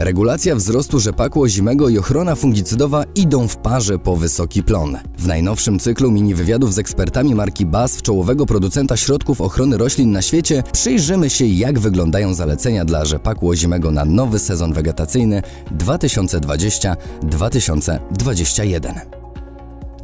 Regulacja wzrostu rzepaku ozimego i ochrona fungicydowa idą w parze po wysoki plon. W najnowszym cyklu mini wywiadów z ekspertami marki BASF, czołowego producenta środków ochrony roślin na świecie, przyjrzymy się jak wyglądają zalecenia dla rzepaku ozimego na nowy sezon wegetacyjny 2020-2021.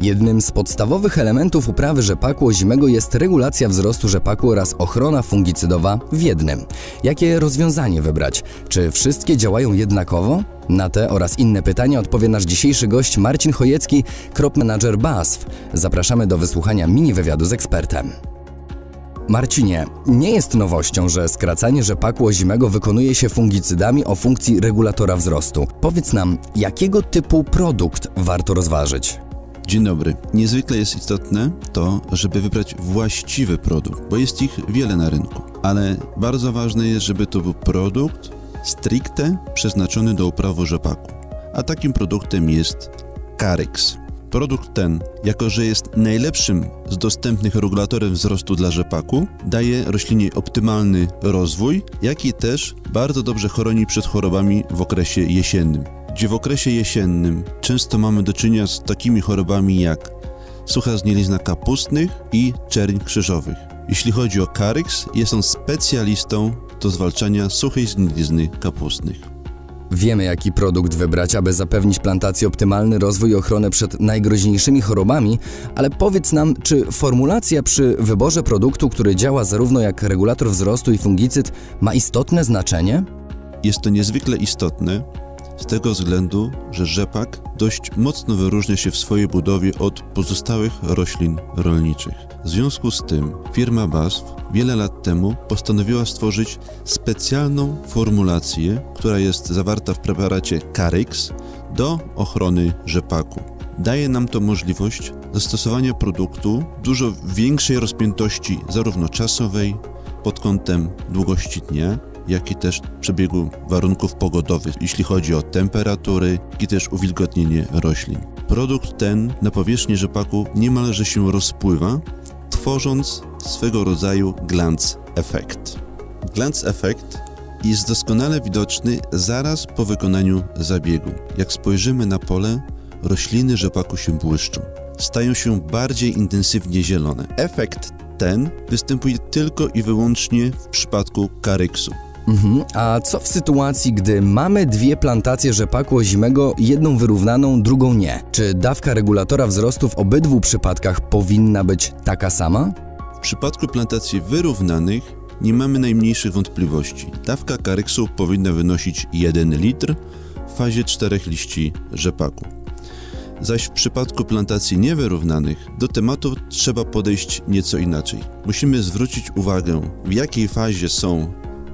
Jednym z podstawowych elementów uprawy rzepaku ozimego jest regulacja wzrostu rzepaku oraz ochrona fungicydowa w jednym. Jakie rozwiązanie wybrać? Czy wszystkie działają jednakowo? Na te oraz inne pytania odpowie nasz dzisiejszy gość Marcin Chojecki, crop manager BASF. Zapraszamy do wysłuchania mini wywiadu z ekspertem. Marcinie, nie jest nowością, że skracanie rzepaku ozimego wykonuje się fungicydami o funkcji regulatora wzrostu. Powiedz nam, jakiego typu produkt warto rozważyć? Dzień dobry. Niezwykle jest istotne to, żeby wybrać właściwy produkt, bo jest ich wiele na rynku. Ale bardzo ważne jest, żeby to był produkt stricte przeznaczony do uprawy rzepaku. A takim produktem jest Carex. Produkt ten, jako że jest najlepszym z dostępnych regulatorem wzrostu dla rzepaku, daje roślinie optymalny rozwój, jak i też bardzo dobrze chroni przed chorobami w okresie jesiennym gdzie w okresie jesiennym często mamy do czynienia z takimi chorobami jak sucha znielizna kapustnych i czerń krzyżowych. Jeśli chodzi o Caryx, jest on specjalistą do zwalczania suchej znielizny kapustnych. Wiemy, jaki produkt wybrać, aby zapewnić plantacji optymalny rozwój i ochronę przed najgroźniejszymi chorobami, ale powiedz nam, czy formulacja przy wyborze produktu, który działa zarówno jak regulator wzrostu i fungicyd, ma istotne znaczenie? Jest to niezwykle istotne, z tego względu, że rzepak dość mocno wyróżnia się w swojej budowie od pozostałych roślin rolniczych. W związku z tym firma BASF wiele lat temu postanowiła stworzyć specjalną formulację, która jest zawarta w preparacie Carex do ochrony rzepaku. Daje nam to możliwość zastosowania produktu dużo większej rozpiętości zarówno czasowej pod kątem długości dnia, jak i też przebiegu warunków pogodowych, jeśli chodzi o temperatury, jak i też uwilgotnienie roślin. Produkt ten na powierzchni rzepaku niemalże się rozpływa, tworząc swego rodzaju glance effect. Glance effect jest doskonale widoczny zaraz po wykonaniu zabiegu. Jak spojrzymy na pole, rośliny rzepaku się błyszczą. Stają się bardziej intensywnie zielone. Efekt ten występuje tylko i wyłącznie w przypadku karyksu. Mhm. A co w sytuacji, gdy mamy dwie plantacje rzepaku ozimego, jedną wyrównaną, drugą nie? Czy dawka regulatora wzrostu w obydwu przypadkach powinna być taka sama? W przypadku plantacji wyrównanych nie mamy najmniejszych wątpliwości. Dawka karyksu powinna wynosić 1 litr w fazie 4 liści rzepaku. Zaś w przypadku plantacji niewyrównanych do tematu trzeba podejść nieco inaczej. Musimy zwrócić uwagę, w jakiej fazie są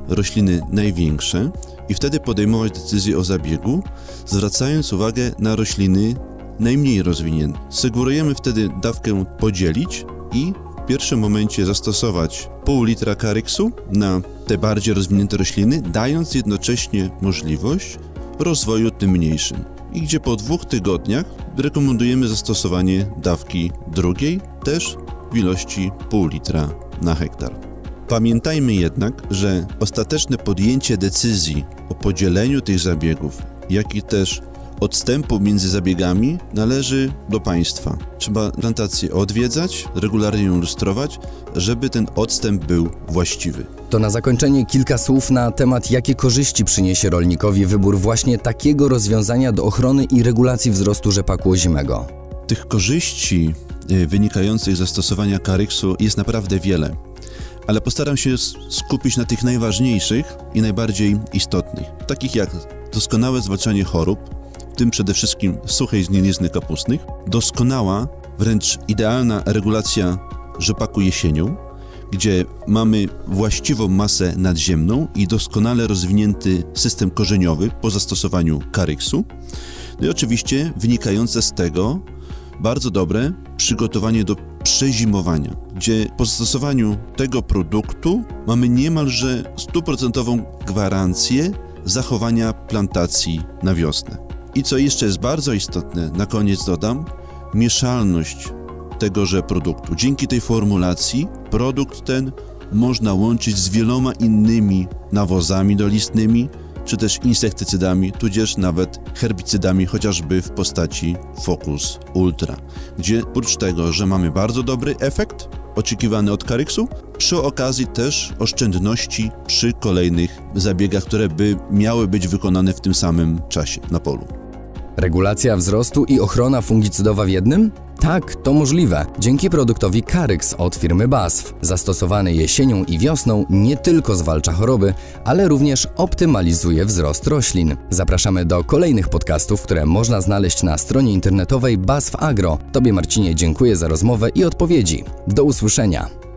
rośliny największe i wtedy podejmować decyzję o zabiegu, zwracając uwagę na rośliny najmniej rozwinięte. Sugerujemy wtedy dawkę podzielić i w pierwszym momencie zastosować pół litra karyksu na te bardziej rozwinięte rośliny, dając jednocześnie możliwość rozwoju tym mniejszym. I gdzie po dwóch tygodniach rekomendujemy zastosowanie dawki drugiej, też w ilości pół litra na hektar. Pamiętajmy jednak, że ostateczne podjęcie decyzji o podzieleniu tych zabiegów, jak i też odstępu między zabiegami należy do państwa. Trzeba plantację odwiedzać, regularnie ją lustrować, żeby ten odstęp był właściwy. To na zakończenie kilka słów na temat, jakie korzyści przyniesie rolnikowi wybór właśnie takiego rozwiązania do ochrony i regulacji wzrostu rzepaku ozimego. Tych korzyści y, wynikających z zastosowania karyksu jest naprawdę wiele ale postaram się skupić na tych najważniejszych i najbardziej istotnych, takich jak doskonałe zwalczanie chorób, w tym przede wszystkim suchej znielizny kapustnych, doskonała, wręcz idealna regulacja rzepaku jesienią, gdzie mamy właściwą masę nadziemną i doskonale rozwinięty system korzeniowy po zastosowaniu karyksu, no i oczywiście wynikające z tego bardzo dobre przygotowanie do przezimowania, gdzie po zastosowaniu tego produktu mamy niemalże stuprocentową gwarancję zachowania plantacji na wiosnę. I co jeszcze jest bardzo istotne, na koniec dodam, mieszalność tegoże produktu. Dzięki tej formulacji produkt ten można łączyć z wieloma innymi nawozami dolistnymi, czy też insektycydami, tudzież nawet herbicydami, chociażby w postaci Focus Ultra, gdzie oprócz tego, że mamy bardzo dobry efekt oczekiwany od Carixu, przy okazji też oszczędności przy kolejnych zabiegach, które by miały być wykonane w tym samym czasie na polu. Regulacja wzrostu i ochrona fungicydowa w jednym? Tak, to możliwe. Dzięki produktowi Caryx od firmy BASF. Zastosowany jesienią i wiosną nie tylko zwalcza choroby, ale również optymalizuje wzrost roślin. Zapraszamy do kolejnych podcastów, które można znaleźć na stronie internetowej BASF Agro. Tobie Marcinie dziękuję za rozmowę i odpowiedzi. Do usłyszenia.